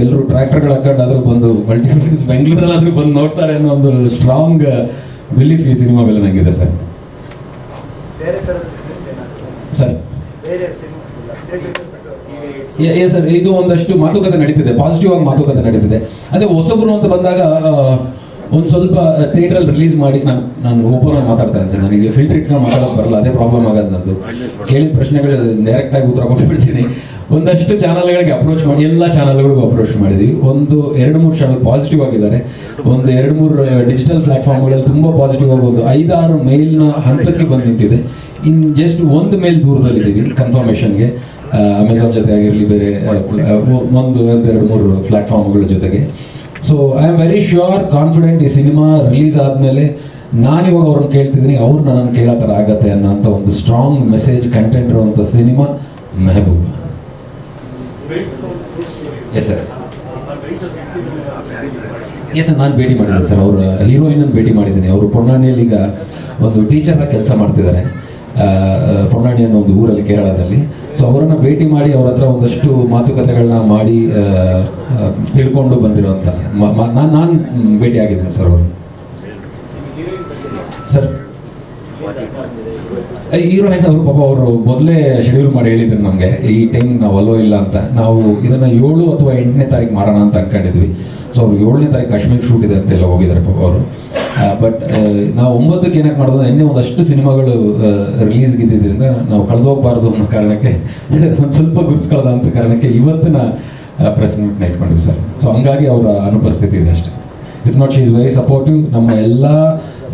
ಎಲ್ಲರೂ ಟ್ರ್ಯಾಕ್ಟರ್ಗಳು ಹಾಕೊಂಡಾದ್ರೂ ಬಂದು ಮಲ್ಟಿಪ್ಲೆಕ್ಸ್ ಬೆಂಗಳೂರಲ್ಲಾದ್ರೂ ಬಂದು ನೋಡ್ತಾರೆ ಅನ್ನೋ ಒಂದು ಸ್ಟ್ರಾಂಗ್ ಬಿಲೀಫ್ ಈ ಸಿನಿಮಾ ಮೇಲೆ ನನಗಿದೆ ಸರ್. ಸರ್. ಏ ಸರ್ ಇದು ಒಂದಷ್ಟು ಮಾತುಕತೆ ನಡೀತಿದೆ. ಪಾಸಿಟಿವ್ ಆಗಿ ಮಾತುಕತೆ ನಡೀತಿದೆ. ಅದೇ ಹೊಸಬ್ರು ಅಂತ ಬಂದಾಗ ಒಂದು ಸ್ವಲ್ಪ ಥಿಯೇಟ್ರಲ್ಲಿ ರಿಲೀಸ್ ಮಾಡಿ ನಾನು ನಾನು ಓಪನ್ ಆಗಿ ಮಾತಾಡ್ತೇನೆ ಸರ್. ನನಗೆ ಫಿಲ್ಟರ್ ಇಟ್ಕೊಂಡು ಮಾತಾಡೋಕೆ ಬರಲ್ಲ, ಅದೇ ಪ್ರಾಬ್ಲಮ್ ಆಗೋದು ನಂದು. ಕೇಳಿದ ಪ್ರಶ್ನೆಗಳು ಡೈರೆಕ್ಟ್ ಆಗಿ ಉತ್ತರ ಕೊಟ್ಬಿಡ್ತೀನಿ. ಒಂದಷ್ಟು ಚಾನಲ್ಗಳಿಗೆ ಅಪ್ರೋಚ್ ಮಾಡಿ ಎಲ್ಲ ಚಾನಲ್ಗಳಿಗೂ ಅಪ್ರೋಚ್ ಮಾಡಿದ್ದೀವಿ ಒಂದು, ಎರಡು, ಮೂರು ಚಾನಲ್ ಪಾಸಿಟಿವ್ ಆಗಿದ್ದಾರೆ. ಒಂದು, ಎರಡು, ಮೂರು ಡಿಜಿಟಲ್ ಪ್ಲಾಟ್ಫಾರ್ಮ್ಗಳಲ್ಲಿ ತುಂಬ ಪಾಸಿಟಿವ್ ಆಗಬಹುದು ಐದಾರು ಮೇಲ್ನ ಹಂತಕ್ಕೆ ಬಂದು ನಿಂತಿದೆ. ಇನ್ ಜಸ್ಟ್ ಒಂದು ಮೇಲ್ ದೂರದಲ್ಲಿದ್ದೀವಿ ಕನ್ಫರ್ಮೇಷನ್ಗೆ ಅಮೆಝಾನ್ ಜೊತೆ ಆಗಿರಲಿ, ಬೇರೆ ಒಂದು ಒಂದೆರಡು ಮೂರು ಪ್ಲಾಟ್ಫಾರ್ಮ್ಗಳ ಜೊತೆಗೆ. So I am very sure confident ಈ ಸಿನಿಮಾ ರಿಲೀಸ್ ಆದಮೇಲೆ ನಾನಿವಾಗ ಅವ್ರನ್ನ ಕೇಳ್ತಿದ್ದೀನಿ, ಅವ್ರು ನನ್ನನ್ನು ಕೇಳೋ ಥರ ಆಗತ್ತೆ ಅನ್ನೋಂಥ ಒಂದು ಸ್ಟ್ರಾಂಗ್ ಮೆಸೇಜ್ ಕಂಟೆಂಟ್ ಇರುವಂಥ cinema Mehaboob. Yes sir yes sir ನಾನು ಭೇಟಿ ಮಾಡಿದ್ದೀನಿ ಸರ್ ಅವರು ಹೀರೋಯಿನನ್ನು ಭೇಟಿ ಮಾಡಿದ್ದೀನಿ. ಅವರು ಪೊನ್ನಾಣಿಯಲ್ಲಿ ಈಗ ಒಂದು ಟೀಚರ್ನ ಕೆಲಸ ಮಾಡ್ತಿದ್ದಾರೆ. ಪೊನ್ನಾಣಿ ಅನ್ನೋ ಒಂದು ಊರಲ್ಲಿ ಕೇರಳದಲ್ಲಿ. ಸೊ ಅವರನ್ನು ಭೇಟಿ ಮಾಡಿ ಅವ್ರ ಹತ್ರ ಒಂದಷ್ಟು ಮಾತುಕತೆಗಳನ್ನ ಮಾಡಿ ತಿಳ್ಕೊಂಡು ಬಂದಿರುವಂತ ನಾನು ಭೇಟಿ ಆಗಿದ್ದೀನಿ ಸರ್ ಅವರು. ಸರ್ ಹೀರೋಯಿನ್ ಅವರು ಪಾಪ ಅವರು ಮೊದಲೇ ಶೆಡ್ಯೂಲ್ ಮಾಡಿ ಹೇಳಿದ್ರು ನಮಗೆ ಈ ಟೈಮ್ ನಾವು ಅಲ್ಲೋ ಇಲ್ಲ ಅಂತ. ನಾವು ಇದನ್ನ ಏಳು ಅಥವಾ ಎಂಟನೇ ತಾರೀಕು ಮಾಡೋಣ ಅಂತ ಅನ್ಕೊಂಡಿದ್ವಿ. ಸೊ ಅವ್ರು ಏಳನೇ ತಾರೀಕು ಕಾಶ್ಮೀರ್ ಶೂಟ್ ಇದೆ ಅಂತ ಎಲ್ಲ ಹೋಗಿದ್ದಾರೆ ಪಾಪ ಅವರು. ಬಟ್ ನಾವು ಒಂಬತ್ತಕ್ಕೆ ಏನಕ್ಕೆ ಮಾಡೋದು ನಿನ್ನೆ ಒಂದಷ್ಟು ಸಿನಿಮಾಗಳು ರಿಲೀಸ್ಗೆ ಇದ್ದಿದ್ದರಿಂದ ನಾವು ಕಳೆದೋಗ್ಬಾರ್ದು ಅನ್ನೋ ಕಾರಣಕ್ಕೆ, ಒಂದು ಸ್ವಲ್ಪ ಗುರ್ಸ್ಕೊಳ್ಳೋದ ಅಂತ ಕಾರಣಕ್ಕೆ ಇವತ್ತಿನ ಪ್ರೆಸ್ ಮೀಟ್ನ ಇಟ್ಕೊಂಡ್ವಿ ಸರ್. ಸೊ ಹಂಗಾಗಿ ಅವರ ಅನುಪಸ್ಥಿತಿ ಇದೆ ಅಷ್ಟೇ. If not she is very supportive ನಮ್ಮ ಎಲ್ಲ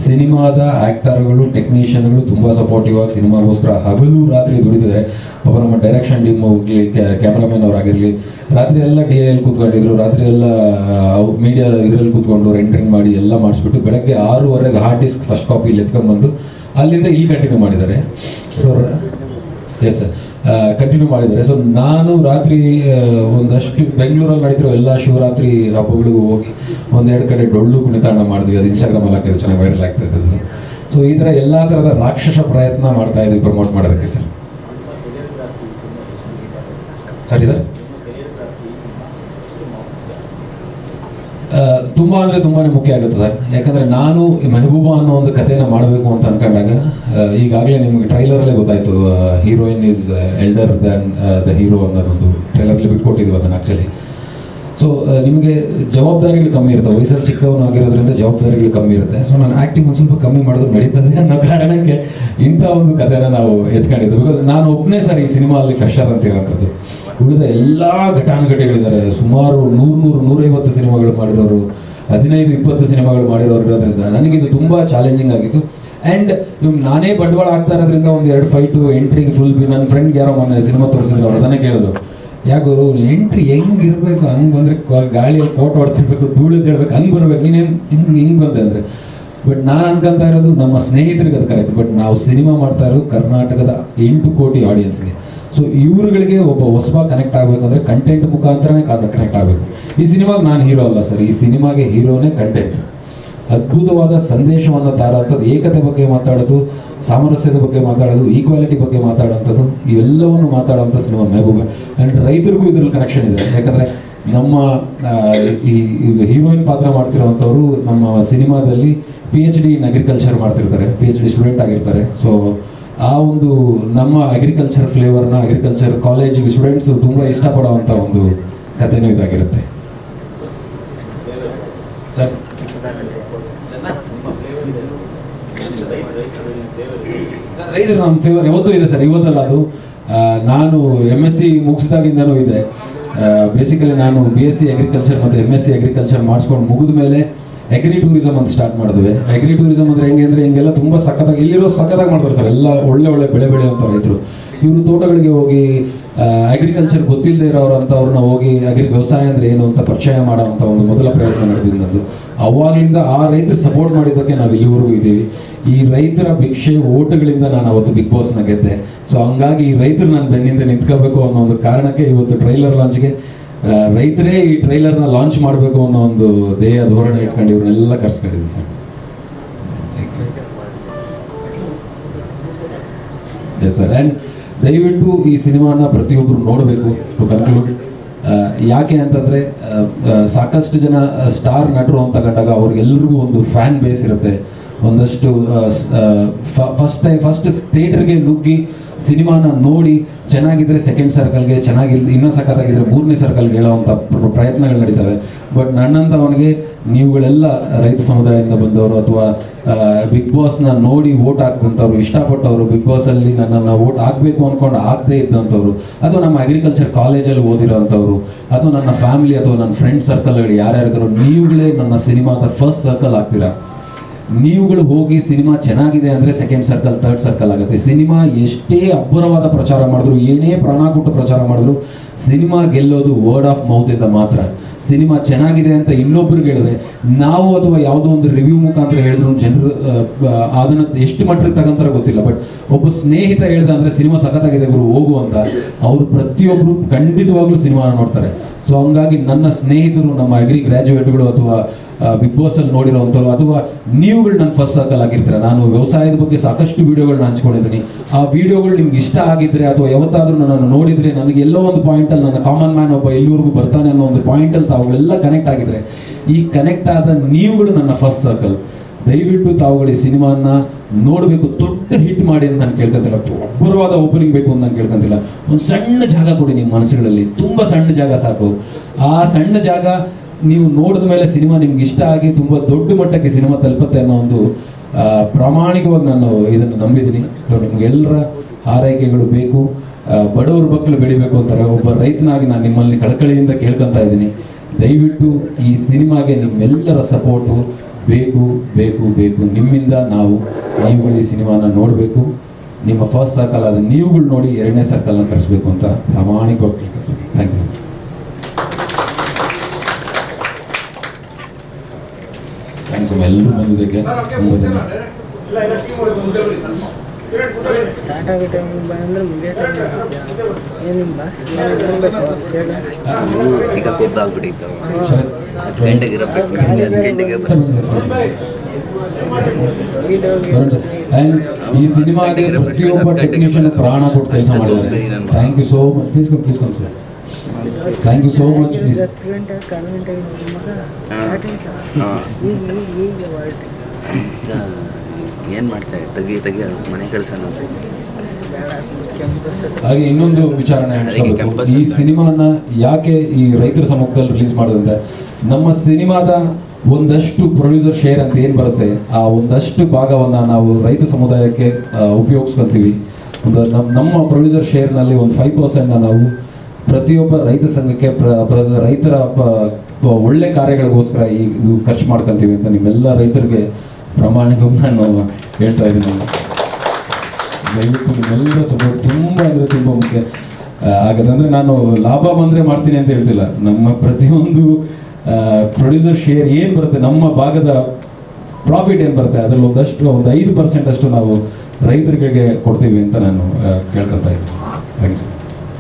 ಸಿನಿಮಾದ ಆ್ಯಕ್ಟರ್ಗಳು ಟೆಕ್ನಿಷಿಯನ್ಗಳು ತುಂಬ ಸಪೋರ್ಟಿವ್ ಆಗಿ ಸಿನಿಮಾಗೋಸ್ಕರ ಹಗಲು ರಾತ್ರಿ ದುಡಿತಿದ್ದಾರೆ ಒಬ್ಬ ನಮ್ಮ ಡೈರೆಕ್ಷನ್ ಟೀಮ್ ಹೋಗಲಿ ಕ್ಯಾಮ್ರಾಮನ್ ಅವರಾಗಿರಲಿ, ರಾತ್ರಿ ಎಲ್ಲ ಡಿ ಎಲ್ ಕೂತ್ಕೊಂಡಿದ್ರು, ರಾತ್ರಿ ಎಲ್ಲ ಮೀಡಿಯಾ ಇದರಲ್ಲಿ ಕೂತ್ಕೊಂಡು ರೆಂಟ್ರಿಂಗ್ ಮಾಡಿ ಎಲ್ಲ ಮಾಡಿಸ್ಬಿಟ್ಟು ಬೆಳಗ್ಗೆ ಆರೂವರೆಗೆ ಹಾರ್ಡ್ ಡಿಸ್ಕ್ ಫಸ್ಟ್ ಕಾಪಿ ಎತ್ಕೊಂಡ್ಬಂದು ಅಲ್ಲಿಂದ ಇಲ್ಲಿ ಕಂಟಿನ್ಯೂ ಮಾಡಿದ್ದಾರೆ. ಎಸ್ ಸರ್ ಕಂಟಿನ್ಯೂ ಮಾಡಿದ್ದಾರೆ. ಸೊ ನಾನು ರಾತ್ರಿ ಒಂದಷ್ಟು ಬೆಂಗಳೂರಲ್ಲಿ ನಡೀತಿರೋ ಎಲ್ಲ ಶಿವರಾತ್ರಿ ಹಬ್ಬಗಳಿಗೂ ಹೋಗಿ ಒಂದೆರಡು ಕಡೆ ಡೊಳ್ಳು ಕುಣಿತಾಣ ಮಾಡಿದ್ವಿ ಅದು ಇನ್ಸ್ಟಾಗ್ರಾಮಲ್ಲಿ ಕೆಲವು ಚೆನ್ನಾಗಿ ವೈರಲ್ ಆಗ್ತಾ ಇದ್ದದ್ದು. ಸೊ ಈ ಥರ ಎಲ್ಲ ಥರದ ರಾಕ್ಷಸ ಪ್ರಯತ್ನ ಮಾಡ್ತಾ ಇದ್ವಿ ಪ್ರಮೋಟ್ ಮಾಡೋದಕ್ಕೆ ಸರ್. ಸರಿ ಸರ್? ತುಂಬ ಅಂದರೆ ತುಂಬಾ ಮುಖ್ಯ ಆಗುತ್ತೆ ಸರ್. ಯಾಕಂದರೆ ನಾನು ಮೆಹಬೂಬ ಅನ್ನೋ ಒಂದು ಕಥೆನ ಮಾಡಬೇಕು ಅಂತ ಅನ್ಕೊಂಡಾಗ ಈಗಾಗಲೇ ನಿಮಗೆ ಟ್ರೈಲರಲ್ಲೇ ಗೊತ್ತಾಯಿತು heroine is elder than the hero ಅನ್ನೋದೊಂದು ಟ್ರೈಲರಲ್ಲಿ ಬಿಟ್ಕೊಟ್ಟಿದ್ವಿ ಅದನ್ನು ಆ್ಯಕ್ಚುಲಿ ಸೊ ನಿಮಗೆ ಜವಾಬ್ದಾರಿಗಳು ಕಮ್ಮಿ ಇರುತ್ತೆ ವಯಸ್ಸಲ್ಲಿ ಚಿಕ್ಕವನು ಆಗಿರೋದ್ರಿಂದ ಜವಾಬ್ದಾರಿಗಳು ಕಮ್ಮಿ ಇರುತ್ತೆ. ಸೊ ನಾನು ಆ್ಯಕ್ಟಿಂಗ್ ಒಂದು ಸ್ವಲ್ಪ ಕಮ್ಮಿ ಮಾಡಿದ್ರೆ ನಡೀತದೆ ಅನ್ನೋ ಕಾರಣಕ್ಕೆ ಇಂಥ ಒಂದು ಕಥೆನ ನಾವು ಎತ್ಕೊಂಡಿದ್ದು. ಬಿಕಾಸ್ ನಾನು ಒಬ್ಬನೇ ಸರ್ ಈ ಸಿನಿಮಾ ಅಲ್ಲಿ ಫ್ರೆಶರ್ ಅಂತ ಇರೋಂಥದ್ದು. ಉಳಿದ ಎಲ್ಲ ಘಟಾನುಘಟಿಗಳಿದ್ದಾರೆ. ಸುಮಾರು ನೂರು ನೂರು ನೂರೈವತ್ತು ಸಿನಿಮಾಗಳು ಮಾಡಿರೋರು, ಹದಿನೈದು, ಇಪ್ಪತ್ತು ಸಿನಿಮಾಗಳು ಮಾಡಿರೋರು ಇರೋದ್ರಿಂದ ನನಗಿದು ತುಂಬ ಚಾಲೆಂಜಿಂಗ್ ಆಗಿತ್ತು. ಆ್ಯಂಡ್ ಇವ್ ನಾನೇ ಬಂಡವಾಳ ಆಗ್ತಾ ಇರೋದ್ರಿಂದ ಒಂದು ಎರಡು ಫೈಟು ಎಂಟ್ರಿ ಫುಲ್ ಬಿ ನನ್ನ ಫ್ರೆಂಡ್ ಯಾರೋ ಮೊನ್ನೆ ಸಿನಿಮಾ ತೋರಿಸಿದ್ರು ಅದನ್ನೇ ಕೇಳಿದ್ರು. ಯಾಕೋ ಎಂಟ್ರಿ ಹೆಂಗೆ ಇರಬೇಕು? ಹಂಗೆ ಬಂದರೆ ಗಾಳಿಯಲ್ಲಿ ಕೋಟ್ ಹೊಡ್ತಿರ್ಬೇಕು ಕೇಳ್ಬೇಕು ಹಂಗೆ ಬರ್ಬೇಕು. ನೀನೇನು ಹಿಂಗೆ ಹಿಂಗೆ ಬಂದೆ ಅಂದರೆ? ಬಟ್ ನಾನು ಅನ್ಕೊಂತ ಇರೋದು ನಮ್ಮ ಸ್ನೇಹಿತರಿಗೆ ಅದು ಕರೆಕ್ಟ್ ಬಟ್ ನಾವು ಸಿನಿಮಾ ಮಾಡ್ತಾ ಇರೋದು ಕರ್ನಾಟಕದ ಎಂಟು ಕೋಟಿ ಆಡಿಯನ್ಸ್ಗೆ ಸೊ ಇವರುಗಳಿಗೆ ಒಬ್ಬ ಹೊಸಬ ಕನೆಕ್ಟ್ ಆಗಬೇಕು ಅಂದರೆ ಕಂಟೆಂಟ್ ಮುಖಾಂತರನೇ ಕನೆಕ್ಟ್ ಆಗಬೇಕು. ಈ ಸಿನಿಮಾಗೆ ನಾನು ಹೀರೋ ಅಲ್ಲ ಸರ್ ಈ ಸಿನಿಮಾಗೆ ಹೀರೋನೇ ಕಂಟೆಂಟ್ ಅದ್ಭುತವಾದ ಸಂದೇಶವನ್ನು ತಾರಂಥದ್ದು ಏಕತೆ ಬಗ್ಗೆ ಮಾತಾಡೋದು, ಸಾಮರಸ್ಯದ ಬಗ್ಗೆ ಮಾತಾಡೋದು ಈಕ್ವಾಲಿಟಿ ಬಗ್ಗೆ ಮಾತಾಡೋಂಥದ್ದು, ಇವೆಲ್ಲವನ್ನು ಮಾತಾಡೋಂಥ ಸಿನಿಮಾ ಮೆಹಬೂಬ. ಆ್ಯಂಡ್ ರೈತರಿಗೂ ಇದರಲ್ಲಿ ಕನೆಕ್ಷನ್ ಇದೆ. ಯಾಕಂದರೆ ನಮ್ಮ ಈ ಹೀರೋಯಿನ್ ಪಾತ್ರ ಮಾಡ್ತಿರೋವಂಥವ್ರು ನಮ್ಮ ಸಿನಿಮಾದಲ್ಲಿ P H D in agriculture ಮಾಡ್ತಿರ್ತಾರೆ. ಪಿ ಎಚ್ ಡಿ ಸ್ಟೂಡೆಂಟ್ ಆಗಿರ್ತಾರೆ. ಸೊ ಆ ಒಂದು ನಮ್ಮ ಅಗ್ರಿಕಲ್ಚರ್ ಫ್ಲೇವರ್ನ ಅಗ್ರಿಕಲ್ಚರ್ ಕಾಲೇಜಿಗೆ ಸ್ಟೂಡೆಂಟ್ಸ್ ತುಂಬ ಇಷ್ಟಪಡುವಂಥ ಒಂದು ಕಥೆನೂ ಇದಾಗಿರುತ್ತೆ. ಸರ್. ರೈತರು ನಮ್ಮ ಫೇವರ್ ಯಾವತ್ತೂ ಇದೆ ಸರ್ ಇವತ್ತಲ್ಲ ಅದು. ನಾನು ಎಂ ಎಸ್ ಸಿ ಮುಗಿಸಿದಾಗಿಂದನೂ ಇದೆ. ಬೇಸಿಕಲಿ ನಾನು ಬಿ ಎಸ್ ಸಿ ಅಗ್ರಿಕಲ್ಚರ್ ಮತ್ತು ಎಂ ಎಸ್ ಸಿ ಅಗ್ರಿಕಲ್ಚರ್ ಮಾಡಿಸ್ಕೊಂಡು ಮುಗಿದ ಮೇಲೆ ಅಗ್ರಿ ಟೂರಿಸಮ್ ಅಂತ ಸ್ಟಾರ್ಟ್ ಮಾಡಿದ್ವಿ. ಅಗ್ರಿ ಟೂರಿಸಮ್ ಅಂದ್ರೆ ಹೆಂಗೆ ಅಂದರೆ ಹಿಂಗೆಲ್ಲ ತುಂಬ ಸಖತ್ತಾಗಿ, ಇಲ್ಲಿರೋ ಸಖತ್ತಾಗಿ ಮಾಡ್ತಾರೆ ಸರ್. ಎಲ್ಲ ಒಳ್ಳೆ ಒಳ್ಳೆ ಬೆಳೆ ಬೆಳೆಯುವಂಥ ರೈತರು. ಇವರು ತೋಟಗಳಿಗೆ ಹೋಗಿ ಅಗ್ರಿಕಲ್ಚರ್ ಗೊತ್ತಿಲ್ಲದೆ ಇರೋರು ಅಂತ ಅವ್ರನ್ನ ಹೋಗಿ ಅಗ್ರಿ ವ್ಯವಸಾಯ ಅಂದರೆ ಏನು ಅಂತ ಪರಿಚಯ ಮಾಡೋವಂಥ ಒಂದು ಮೊದಲ ಪ್ರಯತ್ನ ನಡೆದಿದ್ದು ಅವಾಗಲಿಂದ ಆ ರೈತರು ಸಪೋರ್ಟ್ ಮಾಡಿದ್ದಕ್ಕೆ ನಾವು ಇಲ್ಲಿವರೆಗೂ ಇದ್ದೀವಿ. ಈ ರೈತರ ಭಿಕ್ಷೆ, ಓಟುಗಳಿಂದ ನಾನು ಅವತ್ತು ಬಿಗ್ ಬಾಸ್ನ ಗೆದ್ದೆ. ಸೊ ಹಂಗಾಗಿ ಈ ರೈತರು ನಾನು ಬೆನ್ನಿಂದ ನಿಂತ್ಕೋಬೇಕು ಅನ್ನೋ ಒಂದು ಕಾರಣಕ್ಕೆ ಇವತ್ತು ಟ್ರೈಲರ್ ಲಾಂಚ್ಗೆ ರೈತರೇ ಈ ಟ್ರೈಲರ್ನ ಲಾಂಚ್ ಮಾಡಬೇಕು ಅನ್ನೋ ಒಂದು ಧ್ಯೇಯ, ಧೋರಣೆ ಇಟ್ಕೊಂಡು ಇವ್ರನ್ನೆಲ್ಲ ಕರ್ಸ್ಕೊಂಡಿದ್ದೀವಿ ಸರ್. ಎಸ್ ಸರ್ ದಯವಿಟ್ಟು ಈ ಸಿನಿಮಾನ ಪ್ರತಿಯೊಬ್ಬರು ನೋಡಬೇಕು ಟು ಕನ್ಕ್ಲೂಡ್ ಯಾಕೆ ಅಂತಂದರೆ ಸಾಕಷ್ಟು ಜನ ಸ್ಟಾರ್ ನಟರು ಅಂತ ಕಂಡಾಗ ಅವ್ರಿಗೆಲ್ರಿಗೂ ಒಂದು ಫ್ಯಾನ್ ಬೇಸ್ ಇರುತ್ತೆ. ಒಂದಷ್ಟು ಫಸ್ಟ್ ಟೈಮ್ ಫಸ್ಟ್ ಥಿಯೇಟರ್ಗೆ ನುಗ್ಗಿ ಸಿನಿಮಾನ ನೋಡಿ ಚೆನ್ನಾಗಿದ್ರೆ ಸೆಕೆಂಡ್ ಸರ್ಕಲ್ಗೆ ಚೆನ್ನಾಗಿಲ್ಲ ಇನ್ನೂ ಸಖತ್ತಾಗಿದ್ರೆ ಮೂರನೇ ಸರ್ಕಲ್ಗೆ ಹೇಳೋವಂಥ ಪ್ರಯತ್ನಗಳು ನಡೀತವೆ. ಬಟ್ ನನ್ನಂಥವನಿಗೆ ನೀವುಗಳೆಲ್ಲ ರೈತ ಸಮುದಾಯದಿಂದ ಬಂದವರು ಅಥವಾ ಬಿಗ್ ಬಾಸ್ನ ನೋಡಿ ಓಟ್ ಹಾಕಿದಂಥವ್ರು, ಇಷ್ಟಪಟ್ಟವರು ಬಿಗ್ ಬಾಸಲ್ಲಿ ನನ್ನನ್ನು ವೋಟ್ ಹಾಕಬೇಕು ಅಂದ್ಕೊಂಡು ಆಗದೇ ಇದ್ದಂಥವ್ರು, ಅಥವಾ ನಮ್ಮ ಅಗ್ರಿಕಲ್ಚರ್ ಕಾಲೇಜಲ್ಲಿ ಓದಿರೋಂಥವ್ರು, ಅಥವಾ ನನ್ನ ಫ್ಯಾಮಿಲಿ ಅಥವಾ ನನ್ನ ಫ್ರೆಂಡ್ ಸರ್ಕಲ್ಗಳು ಯಾರ್ಯಾರಿದ್ರು, ನೀವುಗಳೇ ನನ್ನ ಸಿನಿಮಾದ ಫಸ್ಟ್ ಸರ್ಕಲ್ ಆಗ್ತೀರಾ? ನೀವುಗಳು ಹೋಗಿ ಸಿನಿಮಾ ಚೆನ್ನಾಗಿದೆ ಅಂದರೆ ಸೆಕೆಂಡ್ ಸರ್ಕಲ್ ಥರ್ಡ್ ಸರ್ಕಲ್ ಆಗುತ್ತೆ. ಸಿನಿಮಾ ಎಷ್ಟೇ ಅಬ್ಬರವಾದ ಪ್ರಚಾರ ಮಾಡಿದ್ರು, ಏನೇ ಪ್ರಾಣ ಕೊಟ್ಟು ಪ್ರಚಾರ ಮಾಡಿದ್ರು, ಸಿನಿಮಾ ಗೆಲ್ಲೋದು ವರ್ಡ್ ಆಫ್ ಮೌತಿಂದ ಮಾತ್ರ. ಸಿನಿಮಾ ಚೆನ್ನಾಗಿದೆ ಅಂತ ಇನ್ನೊಬ್ರಿಗೆ ಹೇಳಿದ್ರೆ, ನಾವು ಅಥವಾ ಯಾವುದೋ ಒಂದು ರಿವ್ಯೂ ಮುಖಾಂತರ ಹೇಳಿದ್ರು ಜನರು ಅದನ್ನು ಎಷ್ಟು ಮಟ್ಟಿಗೆ ತಗೊಂತಾರ ಗೊತ್ತಿಲ್ಲ ಬಟ್ ಒಬ್ಬ ಸ್ನೇಹಿತ ಹೇಳ್ದ ಅಂದರೆ ಸಿನಿಮಾ ಸಖತ್ತಾಗಿದೆ ಗುರು, ಹೋಗು ಅಂತ, ಅವರು ಪ್ರತಿಯೊಬ್ಬರು ಖಂಡಿತವಾಗ್ಲೂ ಸಿನಿಮಾನ ನೋಡ್ತಾರೆ. ಸೊ ಹಂಗಾಗಿ ನನ್ನ ಸ್ನೇಹಿತರು, ನಮ್ಮ ಅಗ್ರಿ ಗ್ರ್ಯಾಜುಯೇಟ್ಗಳು ಅಥವಾ ಬಿಗ್ ಬಾಸ್ ಅಲ್ಲಿ ನೋಡಿರೋವಂಥವ್ರು, ಅಥವಾ ನೀವುಗಳು ನನ್ನ ಫಸ್ಟ್ ಸರ್ಕಲ್ ಆಗಿರ್ತೀರ, ನಾನು ವ್ಯವಸಾಯದ ಬಗ್ಗೆ ಸಾಕಷ್ಟು ವಿಡಿಯೋಗಳನ್ನ ಹಂಚ್ಕೊಂಡಿದ್ದೀನಿ ಆ ವಿಡಿಯೋಗಳು ನಿಮ್ಗೆ ಇಷ್ಟ ಆಗಿದ್ರೆ, ಅಥವಾ ಯಾವತ್ತಾದ್ರೂ ನನ್ನನ್ನು ನೋಡಿದ್ರೆ, ನನಗೆ ಎಲ್ಲೋ ಒಂದು ಪಾಯಿಂಟಲ್ಲಿ ನನ್ನ ಕಾಮನ್ ಮ್ಯಾನ್ ಒಬ್ಬ ಎಲ್ಲಿವರೆಗೂ ಬರ್ತಾನೆ ಅನ್ನೋ ಒಂದು ಪಾಯಿಂಟಲ್ಲಿ ತಾವುಗಳೆಲ್ಲ ಕನೆಕ್ಟ್ ಆಗಿದ್ರೆ, ಈ ಕನೆಕ್ಟ್ ಆದ ನೀವುಗಳು ನನ್ನ ಫಸ್ಟ್ ಸರ್ಕಲ್ ದಯವಿಟ್ಟು ತಾವುಗಳ ಈ ಸಿನಿಮಾನ ನೋಡಬೇಕು, ದೊಡ್ಡ ಹಿಟ್ ಮಾಡಿ ಅಂತ ನಾನು ಕೇಳ್ಕೊಂತಿಲ್ಲ. ಅಬ್ಬರವಾದ ಓಪನಿಂಗ್ ಬೇಕು ಅಂತ ನಾನು ಕೇಳ್ಕೊಂತಿಲ್ಲ. ಒಂದು ಸಣ್ಣ ಜಾಗ ಕೊಡಿ ನಿಮ್ಮ ಮನಸ್ಸುಗಳಲ್ಲಿ. ತುಂಬ ಸಣ್ಣ ಜಾಗ ಸಾಕು. ಆ ಸಣ್ಣ ಜಾಗ ನೀವು ನೋಡಿದ ಮೇಲೆ ಸಿನಿಮಾ ನಿಮ್ಗೆ ಇಷ್ಟ ಆಗಿ ತುಂಬ ದೊಡ್ಡ ಮಟ್ಟಕ್ಕೆ ಸಿನಿಮಾ ತಲುಪುತ್ತೆ ಅನ್ನೋ ಒಂದು ಪ್ರಾಮಾಣಿಕವಾಗಿ ನಾನು ಇದನ್ನು ನಂಬಿದ್ದೀನಿ. ನಿಮ್ಗೆಲ್ಲರ ಆರೈಕೆಗಳು ಬೇಕು. ಬಡವರ ಮಕ್ಕಳು ಬೆಳಿಬೇಕು ಅಂತಾರೆ. ಒಬ್ಬ ರೈತನಾಗಿ ನಾನು ನಿಮ್ಮಲ್ಲಿ ಕಳಕಳಿಯಿಂದ ಕೇಳ್ಕೊತಾ ಇದ್ದೀನಿ. ದಯವಿಟ್ಟು ಈ ಸಿನಿಮಾಗೆ ನಿಮ್ಮೆಲ್ಲರ ಸಪೋರ್ಟು. ಬೇಕು ಬೇಕು ಬೇಕು. ನಿಮ್ಮಿಂದ ನಾವು, ನೀವುಗಳು ಈ ಸಿನಿಮಾನ ನೋಡಬೇಕು. ನಿಮ್ಮ ಫಸ್ಟ್ ಸರ್ಕಲ್ ಆದ ನೀವುಗಳು ನೋಡಿ ಎರಡನೇ ಸರ್ಕಲ್ನ ಕರೆಸ್ಬೇಕು ಅಂತ ಪ್ರಾಮಾಣಿಕವಾಗಿ ಕೇಳ್ಕೊತೀನಿ. ಥ್ಯಾಂಕ್ ಯು ಥ್ಯಾಂಕ್ಸ್ ಎಲ್ಲರೂ ಬಂದಿದ್ದಕ್ಕೆ ತುಂಬ ಧನ್ಯವಾದ ಇಲ್ಲ ಇಲ್ಲ ಟೀಮ್ ಅವ್ರಿಗೆ ಮುಂದೆ ಬನ್ನಿ ಸ್ವಲ್ಪ ಎರಡು ಫೋಟೋ ಬಂದಿದ್ದಕ್ಕೆ ಸ್ಟಾರ್ಟ್ ಆಗೋ ಟೈಮ್ ಬಂದ್ರೆ ಮುಗಿಯೋ ಟೈಮ್ ಬಾಸ್ ಈಗ ಹತ್ತು ಗಂಟೆಗೆ ಇರಬೇಕು ಗಂಟೆಗೆ ಈ ಸಿನಿಮಾಗೆ ಪ್ರತಿಯೊಬ್ಬ ಟೆಕ್ನಿಷಿಯನ್ ಪ್ರಾಣ ಕೊಟ್ಟು ಕೆಲಸ ಮಾಡಿದ್ದಾರೆ. Thank you so much please come please come sir thank you so much please ಹತ್ತು ಗಂಟೆ ಕಾಲು ಗಂಟೆಗೆ ಮಗ. ಸ್ಟಾರ್ಟ್ ಆಯ್ತಾ? ಹಾ. ಈಗ ಈಗ ಈಗ ಹೊರಟೆ ಈಗ ಏನು ಮಾಡ್ತಾ ತೆಗಿ ತೆಗಿ ಮನೆ ಕಳ್ಸೋಣ ಅಂತ ಬೇಡ ಕೆಂಪು ಹಾಗೆ ಇನ್ನೊಂದು ವಿಚಾರಣೆ ಈ ಸಿನಿಮಾನ ಯಾಕೆ ಈ ರೈತರ ಸಮ್ಮುಖದಲ್ಲಿ ರಿಲೀಸ್ ಮಾಡೋದಂದ್ರೆ ನಮ್ಮ ಸಿನಿಮಾದ ಒಂದಷ್ಟು ಪ್ರೊಡ್ಯೂಸರ್ ಶೇರ್ ಅಂತ ಏನು ಬರುತ್ತೆ? ಆ ಒಂದಷ್ಟು ಭಾಗವನ್ನು ನಾವು ರೈತ ಸಮುದಾಯಕ್ಕೆ ಉಪಯೋಗಿಸ್ಕೊಂತೀವಿ. ಒಂದು ನಮ್ಮ ನಮ್ಮ ಪ್ರೊಡ್ಯೂಸರ್ ಶೇರ್ನಲ್ಲಿ ಒಂದು ಫೈವ್ ಪರ್ಸೆಂಟ್ನ ನಾವು ಪ್ರತಿಯೊಬ್ಬ ರೈತ ಸಂಘಕ್ಕೆ ರೈತರ ಒಳ್ಳೆ ಕಾರ್ಯಗಳಿಗೋಸ್ಕರ ಈ ಇದು ಖರ್ಚು ಮಾಡ್ಕೊಂತೀವಿ ಅಂತ ನಿಮ್ಮೆಲ್ಲ ರೈತರಿಗೆ ಪ್ರಾಮಾಣಿಕವಾಗಿ ನಾನು ಹೇಳ್ತಾ ಇದ್ದೀನಿ. ದಯವಿಟ್ಟು ನಿಮ್ಮೆಲ್ಲರ ಸಪೋರ್ಟ್ ತುಂಬ ಅಂದರೆ ತುಂಬ ಮುಖ್ಯ. ಆ, ನಾನು ಲಾಭ ಬಂದರೆ ಮಾಡ್ತೀನಿ ಅಂತ ಹೇಳ್ತಿಲ್ಲ. ನಮ್ಮ ಪ್ರತಿಯೊಂದು ಪ್ರೊಡ್ಯೂಸರ್ ಶೇರ್ ಏನು ಬರುತ್ತೆ ನಮ್ಮ ಭಾಗದ ಪ್ರಾಫಿಟ್ ಏನು ಬರುತ್ತೆ ಅದರಲ್ಲಿ ಒಂದಷ್ಟು ಒಂದು ಐದು ಪರ್ಸೆಂಟ್ ಅಷ್ಟು ನಾವು ರೈತರಿಗೆ ಕೊಡ್ತೀವಿ ಅಂತ ನಾನು ಕೇಳ್ಕೊತಾ ಇದ್ದೀನಿ. ಥ್ಯಾಂಕ್ಸ್